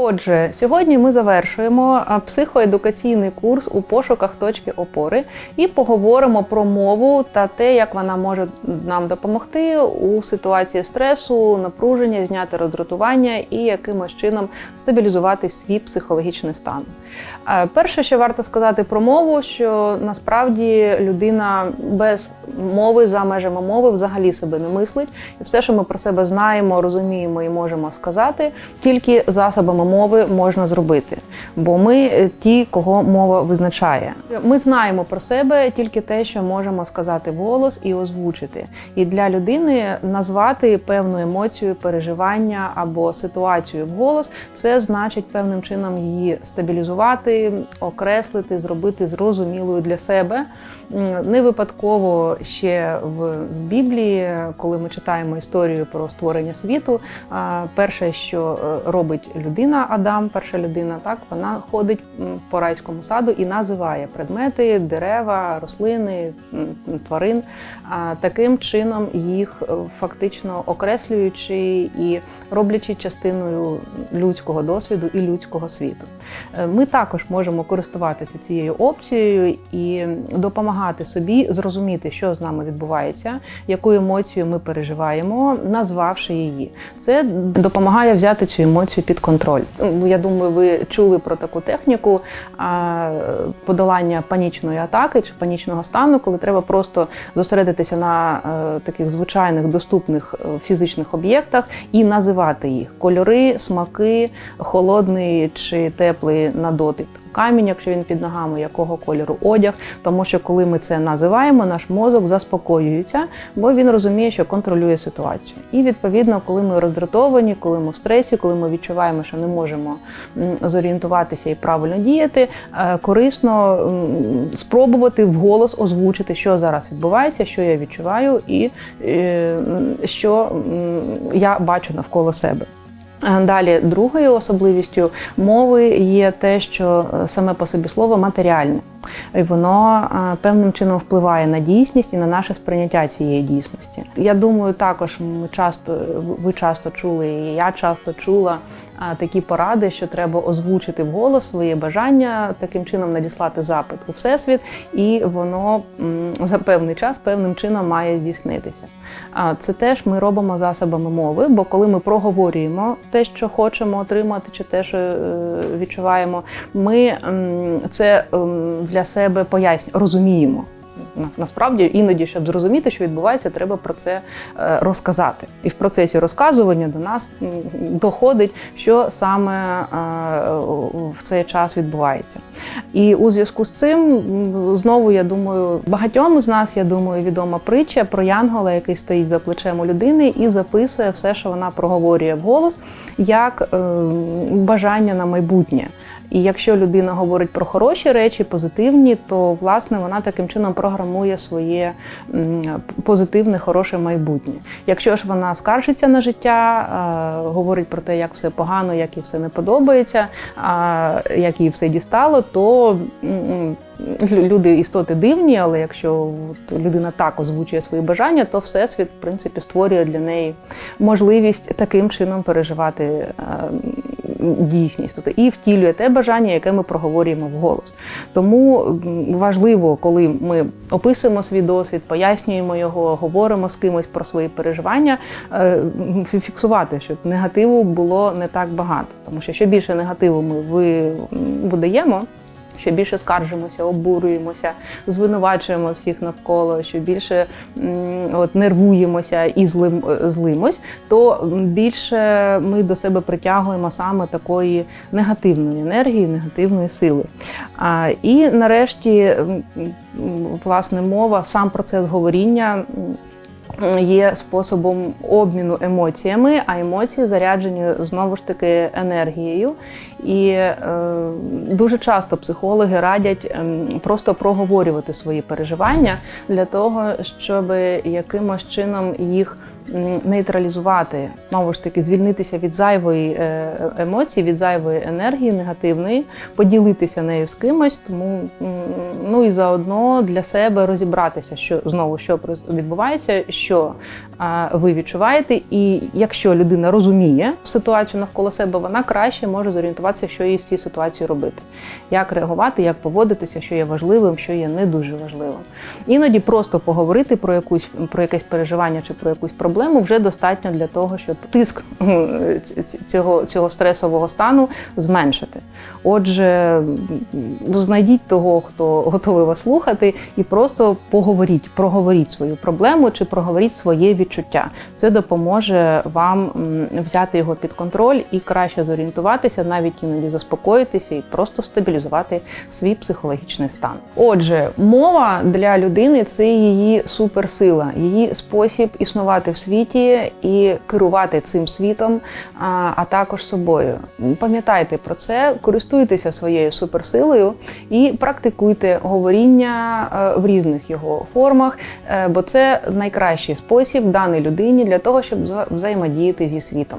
Отже, сьогодні ми завершуємо психоедукаційний курс у пошуках точки опори і поговоримо про мову та те, як вона може нам допомогти у ситуації стресу, напруження, зняти роздратування і якимось чином стабілізувати свій психологічний стан. Е, Перше, що варто сказати про мову, що насправді людина без мови за межами мови взагалі себе не мислить, і все, що ми про себе знаємо, розуміємо і можемо сказати, тільки засобами мови можна зробити. Бо ми е, ті, кого мова визначає. Ми знаємо про себе тільки те, що можемо сказати вголос і озвучити. І для людини назвати певну емоцію, переживання або ситуацію вголос, це значить певним чином її стабілізувати, окреслити, зробити зрозумілою для себе. Не випадково ще в, Біблії, коли ми читаємо історію про створення світу, перше, що е, робить людина, Адам, перша людина, так вона ходить по райському саду і називає предмети, дерева, рослини, тварин, таким чином їх е, фактично окреслюючи і роблячи частиною людського досвіду і людського світу. Е, Ми також можемо користуватися цією опцією і допомагати собі зрозуміти, що з нами відбувається, яку емоцію ми переживаємо, назвавши її. Це допомагає взяти цю емоцію під контроль. Я думаю, ви чули про таку техніку подолання панічної атаки чи панічного стану, коли треба просто зосередитися на е, таких звичайних доступних е, фізичних об'єктах і називати їх кольори, смаки, холодний чи теплий на дотик. Камінь, якщо він під ногами, якого кольору одяг, тому що коли ми це називаємо, наш мозок заспокоюється, бо він розуміє, що контролює ситуацію. І відповідно, коли ми роздратовані, коли ми в стресі, коли ми відчуваємо, що не можемо зорієнтуватися і правильно діяти, е, корисно спробувати вголос озвучити, що зараз відбувається, що я відчуваю, і е, що я бачу навколо себе. Е, Далі, другою особливістю мови є те, що е, саме по собі слово матеріальне, і воно е, певним чином впливає на дійсність і на наше сприйняття цієї дійсності. Я думаю, також ми часто ви часто чули, і я часто чула такі поради, що треба озвучити вголос своє бажання, таким чином надіслати запит у всесвіт, і воно за певний час певним чином має здійснитися. Це теж ми робимо засобами мови, бо коли ми проговорюємо те, що хочемо отримати, чи те, що е, відчуваємо, ми це для себе пояснюємо, розуміємо. На- Насправді, іноді, щоб зрозуміти, що відбувається, треба про це е, розказати. І в процесі розказування до нас доходить, що саме е, в цей час відбувається. І у зв'язку з цим знову я думаю, багатьом з нас, я думаю, відома притча про Янгола, який стоїть за плечем у людини і записує все, що вона проговорює вголос, як е, бажання на майбутнє. І якщо людина говорить про хороші речі, позитивні, то власне вона таким чином програмує своє позитивне, хороше майбутнє. Якщо ж вона скаржиться на життя, е, говорить про те, як все погано, як їй все не подобається, як їй все дістало, то люди істоти дивні, але якщо людина так озвучує свої бажання, то всесвіт в принципі створює для неї можливість таким чином переживати е, дійсність, тобто і втілює те бажання, яке ми проговорюємо вголос. Тому важливо, коли ми описуємо свій досвід, пояснюємо його, говоримо з кимось про свої переживання, е, фіксувати, щоб негативу було не так багато. Тому що що більше негативу ми видаємо. Що більше скаржимося, обурюємося, звинувачуємо всіх навколо, що більше от, нервуємося і злим, е, злимось, то більше ми до себе притягуємо саме такої негативної енергії, негативної сили. А, і нарешті, власне, мова, сам процес говоріння. Є способом обміну емоціями, а емоції заряджені знову ж таки енергією. І е, дуже часто психологи радять ем, просто проговорювати свої переживання для того, щоб якимось чином їх нейтралізувати, знову ж таки, звільнитися від зайвої е, емоції, від зайвої енергії негативної, поділитися нею з кимось, тому ну і заодно для себе розібратися, що знову що відбувається, що ви відчуваєте, і якщо людина розуміє ситуацію навколо себе, вона краще може зорієнтуватися, що їй в цій ситуації робити, як реагувати, як поводитися, що є важливим, що є не дуже важливим. Іноді просто поговорити про якусь про якесь переживання чи про якусь проблему вже достатньо для того, щоб тиск цього, цього стресового стану зменшити. Отже, знайдіть того, хто готовий вас слухати, і просто поговоріть, проговоріть свою проблему чи проговоріть своє відчуття. Це допоможе вам взяти його під контроль і краще зорієнтуватися, навіть іноді заспокоїтися і просто стабілізувати свій психологічний стан. Отже, мова для людини це її суперсила, її спосіб існувати в світі і керувати цим світом, а, також собою. Пам'ятайте про це, користуйтеся своєю суперсилою і практикуйте говоріння е, в різних його формах, е, бо це найкращий спосіб даній людині для того, щоб вза- взаємодіяти зі світом.